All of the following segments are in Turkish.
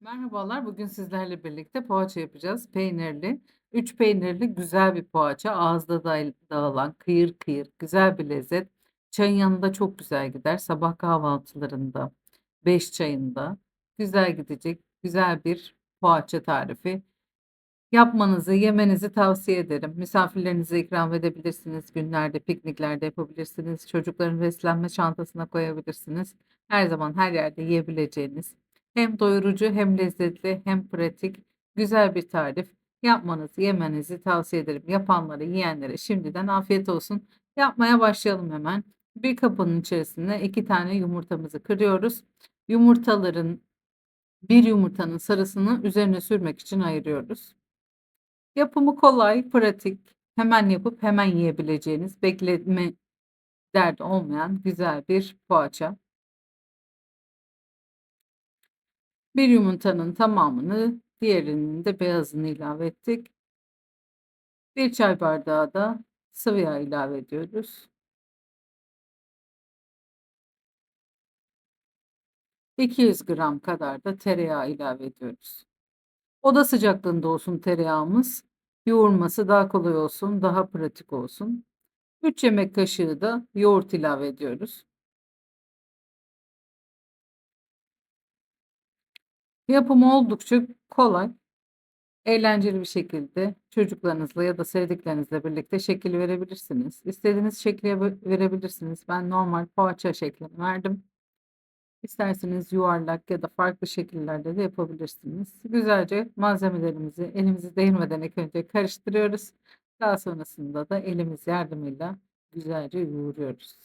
Merhabalar, bugün sizlerle birlikte poğaça yapacağız. Peynirli, 3 peynirli güzel bir poğaça. Ağızda dağılan, kıyır kıyır, güzel bir lezzet. Çayın yanında çok güzel gider. Sabah kahvaltılarında, 5 çayında güzel gidecek güzel bir poğaça tarifi. Yapmanızı, yemenizi tavsiye ederim. Misafirlerinize ikram edebilirsiniz. Günlerde, pikniklerde yapabilirsiniz. Çocukların beslenme çantasına koyabilirsiniz. Her zaman her yerde yiyebileceğiniz, hem doyurucu hem lezzetli hem pratik güzel bir tarif. Yapmanızı, yemenizi tavsiye ederim. Yapanlara, yiyenlere şimdiden afiyet olsun. Yapmaya başlayalım hemen. Bir kabın içerisine 2 tane yumurtamızı kırıyoruz. Yumurtaların bir yumurtanın sarısını üzerine sürmek için ayırıyoruz. Yapımı kolay, pratik, hemen yapıp hemen yiyebileceğiniz, bekletme derdi olmayan güzel bir poğaça. Bir yumurtanın tamamını, diğerinin de beyazını ilave ettik. 1 çay bardağı da sıvı yağ ilave ediyoruz. 200 gram kadar da tereyağı ilave ediyoruz. Oda sıcaklığında olsun tereyağımız. Yoğurması daha kolay olsun, daha pratik olsun. 3 yemek kaşığı da yoğurt ilave ediyoruz. Yapımı oldukça kolay. Eğlenceli bir şekilde çocuklarınızla ya da sevdiklerinizle birlikte şekil verebilirsiniz. İstediğiniz şekle ve verebilirsiniz. Ben normal poğaça şeklini verdim. İsterseniz yuvarlak ya da farklı şekillerde de yapabilirsiniz. Güzelce malzemelerimizi elimizi değmeden ilk önce karıştırıyoruz. Daha sonrasında da elimiz yardımıyla güzelce yoğuruyoruz.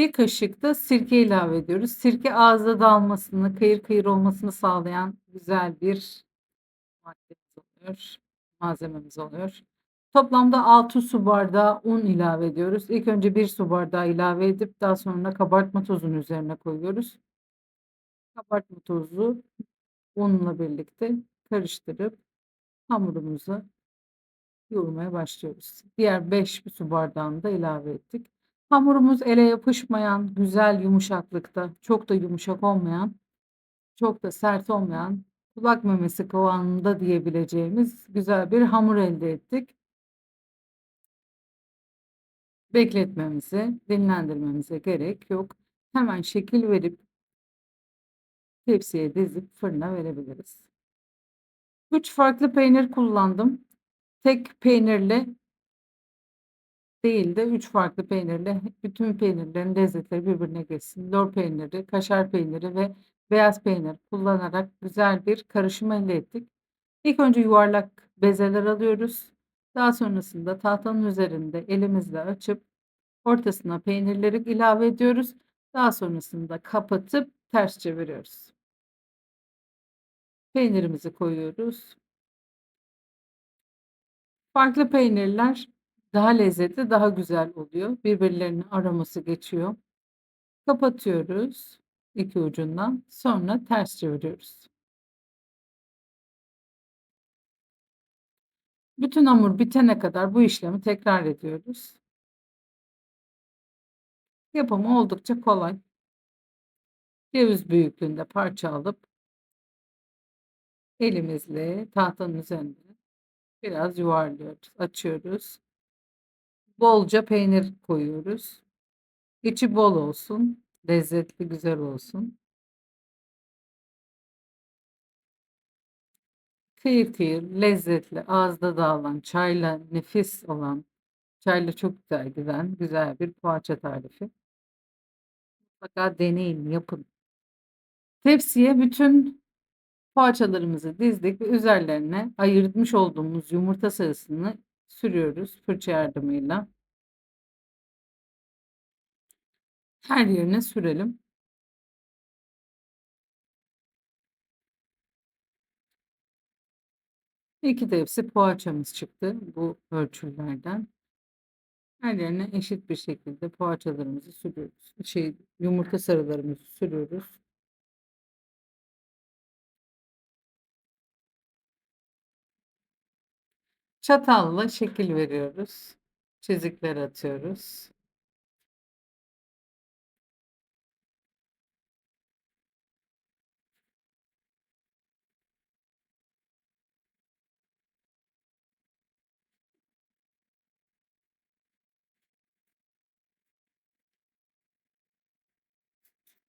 1 kaşık da sirke ilave ediyoruz. Sirke ağızda dağılmasını, kıyır kıyır olmasını sağlayan güzel bir maddemiz oluyor, malzememiz oluyor. Toplamda 6 su bardağı un ilave ediyoruz. İlk önce 1 su bardağı ilave edip daha sonra kabartma tozunu üzerine koyuyoruz. Kabartma tozu unla birlikte karıştırıp hamurumuzu yoğurmaya başlıyoruz. Diğer 5 su bardağını da ilave ettik. Hamurumuz ele yapışmayan, güzel yumuşaklıkta, çok da yumuşak olmayan, çok da sert olmayan, kulak memesi kıvamında diyebileceğimiz güzel bir hamur elde ettik. Bekletmemize, dinlendirmemize gerek yok. Hemen şekil verip tepsiye dizip fırına verebiliriz. 3 farklı peynir kullandım. Tek peynirle değil de 3 farklı peynirle bütün peynirlerin lezzetleri birbirine geçsin. Lor peyniri, kaşar peyniri ve beyaz peynir kullanarak güzel bir karışım elde ettik. İlk önce yuvarlak bezeler alıyoruz. Daha sonrasında tahtanın üzerinde elimizle açıp ortasına peynirleri ilave ediyoruz. Daha sonrasında kapatıp ters çeviriyoruz. Peynirimizi koyuyoruz. Farklı peynirler daha lezzetli, daha güzel oluyor. Birbirlerinin aroması geçiyor. Kapatıyoruz 2 ucundan. Sonra ters çeviriyoruz. Bütün hamur bitene kadar bu işlemi tekrar ediyoruz. Yapımı oldukça kolay. Ceviz büyüklüğünde parça alıp elimizle tahtanın üzerinde biraz yuvarlıyoruz, açıyoruz. Bolca peynir koyuyoruz. İçi bol olsun, lezzetli, güzel olsun. Kıyır kıyır, lezzetli, ağızda dağılan, çayla nefis olan, çayla çok güzel giden güzel bir poğaça tarifi. Mutlaka deneyin, yapın. Tepsiye bütün poğaçalarımızı dizdik ve üzerlerine ayırmış olduğumuz yumurta sarısını sürüyoruz fırça yardımıyla. Her yerine sürelim. İki tepsi poğaçamız çıktı bu ölçülerden. Her yerine eşit bir şekilde poğaçalarımızı sürüyoruz. Şey, yumurta sarılarımızı sürüyoruz. Çatalla şekil veriyoruz. Çizikler atıyoruz.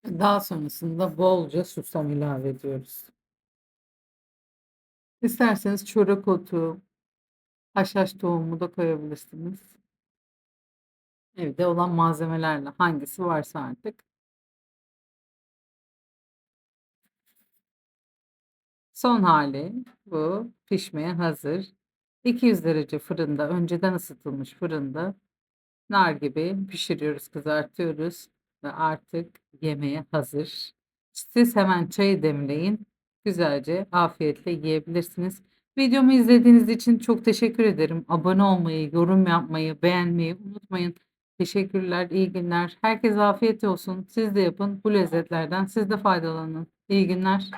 Daha sonrasında bolca susam ilave ediyoruz. İsterseniz çörek otu, haşhaş tohumu da koyabilirsiniz. Evde olan malzemelerle hangisi varsa artık. Son hali bu. Pişmeye hazır. 200 derece fırında, önceden ısıtılmış fırında nar gibi pişiriyoruz, kızartıyoruz ve artık yemeğe hazır. Siz hemen çayı demleyin. Güzelce afiyetle yiyebilirsiniz. Videomu izlediğiniz için çok teşekkür ederim. Abone olmayı, yorum yapmayı, beğenmeyi unutmayın. Teşekkürler, iyi günler. Herkese afiyet olsun. Siz de yapın. Bu lezzetlerden siz de faydalanın. İyi günler.